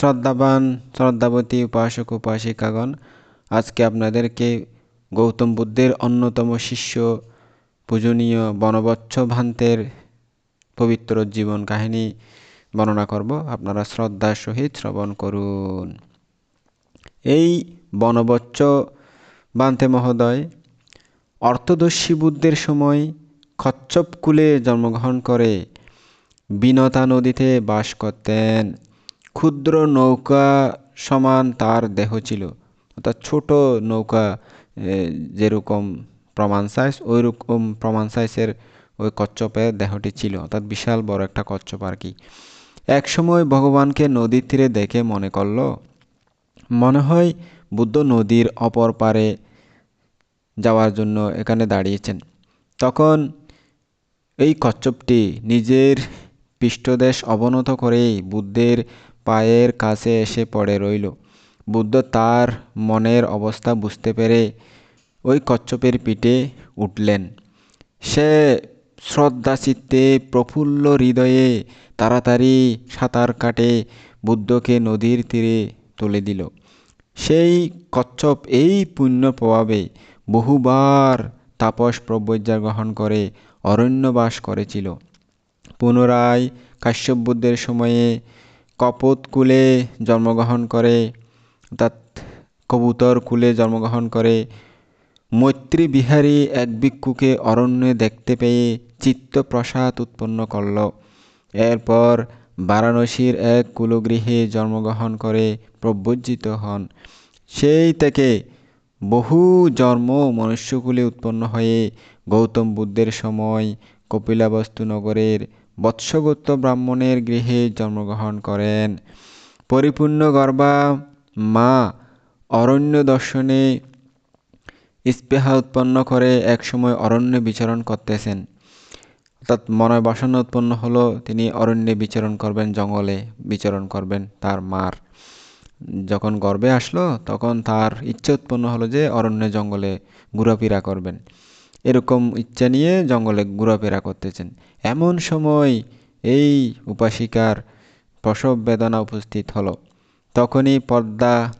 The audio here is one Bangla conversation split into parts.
শ্রদ্ধাবান, শ্রদ্ধাবতী উপাসক, উপাসিকাগণ, আজকে আপনাদেরকে গৌতম বুদ্ধের অন্যতম শিষ্য, পূজনীয় বনবচ্ছ ভান্তের পবিত্র জীবন কাহিনী বর্ণনা করব। আপনারা শ্রদ্ধার সহিত শ্রবণ করুন। এই বনবচ্চ বান্তে মহোদয় অর্থদর্শী বুদ্ধের সময় কচ্ছপ কুলে জন্মগ্রহণ করে বিনতা নদীতে বাস করতেন। ক্ষুদ্র নৌকা সমান তার দেহ ছিল। অর্থাৎ ছোট নৌকা যেরকম প্রমাণ সাইজ ওই রকম প্রমাণ সাইজের ওই কচ্ছপের দেহটি ছিল। অর্থাৎ বিশাল বড় একটা কচ্ছপ আর কি। এক সময় ভগবানকে নদীর তীরে দেখে মনে করল, মনে হয় বুদ্ধ নদীর অপর পারে যাওয়ার জন্য এখানে দাঁড়িয়েছেন। তখন এই কচ্ছপটি নিজের পৃষ্ঠদেশ অবনত করেই বুদ্ধের পায়ের কাছে এসে পড়ে রইল। বুদ্ধ তার মনের অবস্থা বুঝতে পেরে ওই কচ্ছপের পিঠে উঠলেন। সে শ্রদ্ধা চিত্তে প্রফুল্ল হৃদয়ে তাড়াতাড়ি সাঁতার কাটে বুদ্ধকে নদীর তীরে তুলে দিল। সেই কচ্ছপ এই পুণ্য প্রভাবে বহুবার তাপস প্রবজ্জা গ্রহণ করে, অরণ্যবাস করেছিল। পুনরায় কাশ্যপ বুদ্ধের সময়ে কপত কুলে জন্মগ্রহণ করে, অর্থাৎ কবুতর কুলে জন্মগ্রহণ করে। মৈত্রী বিহারী এক ভিক্ষুকে অরণ্যে দেখতে পেয়ে চিত্তপ্রসাদ উৎপন্ন করল। এরপর বারাণসীর এক কুলগৃহে জন্মগ্রহণ করে প্রব্যজ্জিত হন। সেই থেকে বহু জন্ম মনুষ্যকুলে উৎপন্ন হয়ে গৌতম বুদ্ধের সময় কপিলাবস্তু নগরের বৎসগোত্র ব্রাহ্মণের গৃহে জন্মগ্রহণ করেন। পরিপূর্ণ গর্বা মা অরণ্য দর্শনে স্পৃহা উৎপন্ন করে একসময় অরণ্যে বিচরণ করতেছেন। অর্থাৎ মনে বাসনা উৎপন্ন হলো, তিনি অরণ্যে বিচরণ করবেন, জঙ্গলে বিচরণ করবেন তার মার। যখন গর্বে আসলো, তখন তার ইচ্ছে উৎপন্ন হলো যে অরণ্যে জঙ্গলে ঘোরাফেরা করবেন। এরকম ইচ্ছা নিয়ে জঙ্গলে ঘোরাফেরা করতেছেন। এমন সময় এই উপাসিকার প্রসব বেদনা উপস্থিত হলো। তখনই পর্দা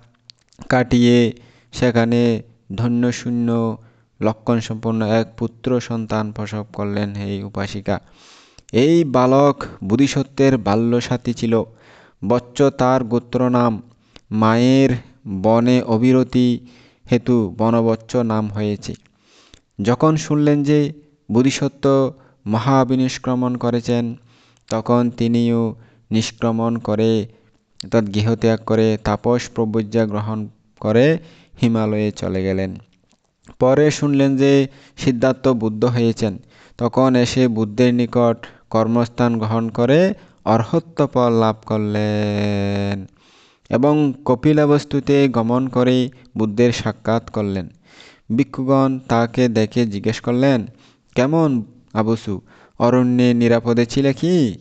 কাটিয়ে সেখানে ধন্যশূন্য লক্ষণ সম্পন্ন এক পুত্র সন্তান প্রসব করলেন এই উপাসিকা। এই বালক বুধিসত্ত্বের বাল্যসাথী ছিল। বচ্চ তার গোত্র নাম মায়ের বনে অবিরতি হেতু বনবচ্চ নাম হয়েছে। যখন শুনলেন যে বুধিসত্ত্ব মহাবিনিষ্ক্রমণ করেছেন, তখন তিনিও নিষ্ক্রমণ করে অর্থাৎ গৃহত্যাগ করে তাপস প্রবজ্জা গ্রহণ করে হিমালয়ে চলে গেলেন। পরে শুনলেন যে সিদ্ধার্থ বুদ্ধ হয়েছেন, তখন এসে বুদ্ধের নিকট কর্মস্থান গ্রহণ করে অর্হত্ব লাভ করলেন এবং কপিলাবস্তুতে গমন করে বুদ্ধের সাক্ষাৎ করলেন। ভিক্ষুগণ তাকে দেখে জিজ্ঞেস করলেন, কেমন আবুসু? অরণ্যে নিরাপদে ছিলে কি?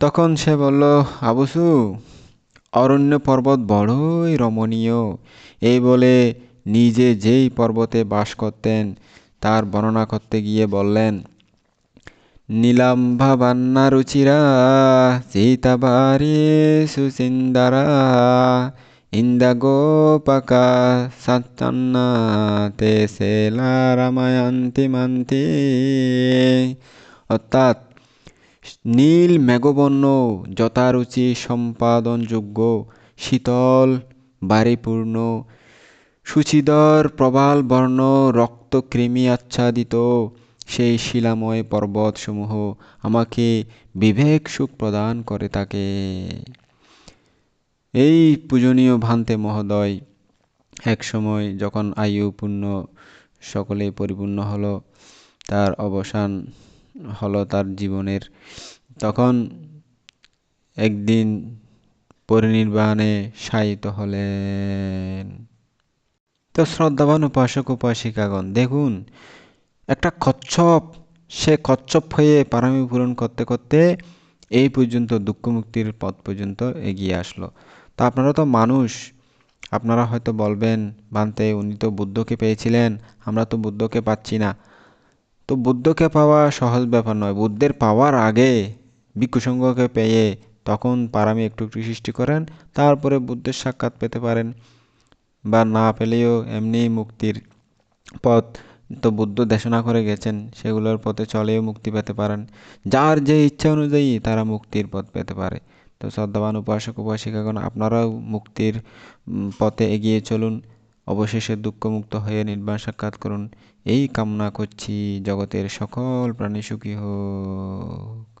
তখন সে বলল, আবুসু, অরণ্য পর্বত বড়ই রমণীয়। এই বলে নিজে যেই পর্বতে বাস করতেন, তার বর্ণনা করতে গিয়ে বললেন, নীলাম্ভা বান্না রুচিরা, সীতাবারি সুচিন্দারা সচ্চন্না তে সেলা অর্থাৎ নীল মেঘবর্ণ যথারুচি সম্পাদনযোগ্য শীতল বাড়িপূর্ণ সুচিদর, প্রবাল, বর্ণ রক্তকৃমি আচ্ছাদিত সেই শিলাময় পর্বতসমূহ আমাকে বিবেক সুখ প্রদান করে থাকে। এই পূজনীয় ভান্তে মহোদয়, এক সময় যখন আয়ু পূর্ণ সকলে পরিপূর্ণ হলো, তার অবসান হলো তার জীবনের। তখন একদিন পরিনির্বাণে শায়িত হলেন। তো শ্রদ্ধাবান উপাসক উপাসিকাগণ, দেখুন, একটা কচ্ছপ, সে কচ্ছপ হয়ে পারামি পূরণ করতে করতে এই পর্যন্ত দুঃখ মুক্তির পথ পর্যন্ত এগিয়ে আসলো। তা আপনারা তো মানুষ। আপনারা হয়তো বলবেন, বানতে, উনি তো বুদ্ধকে পেয়েছিলেন, আমরা তো বুদ্ধকে পাচ্ছি না। তো বুদ্ধকে পাওয়া সহজ ব্যাপার নয়। বুদ্ধের পাওয়ার আগে ভিক্ষুসঙ্গকে পেয়ে তখন পারামি একটু একটু সৃষ্টি করেন, তারপরে বুদ্ধের সাক্ষাৎ পেতে পারেন। বা না পেলেও এমনি মুক্তির পথ তো বুদ্ধ দেশনা করে গেছেন, সেগুলোর পথে চলেও মুক্তি পেতে পারেন। যার যে ইচ্ছা অনুযায়ী তারা মুক্তির পথ পেতে পারে। তো শ্রদ্ধাবান উপাসক, উপাসিকাগণ, আপনারাও মুক্তির পথে এগিয়ে চলুন। অবশেষে দুঃখমুক্ত হয়ে নির্বাণ সাক্ষাৎ করুন। এই কামনা করছি জগতের সকল প্রাণী সুখী হোক।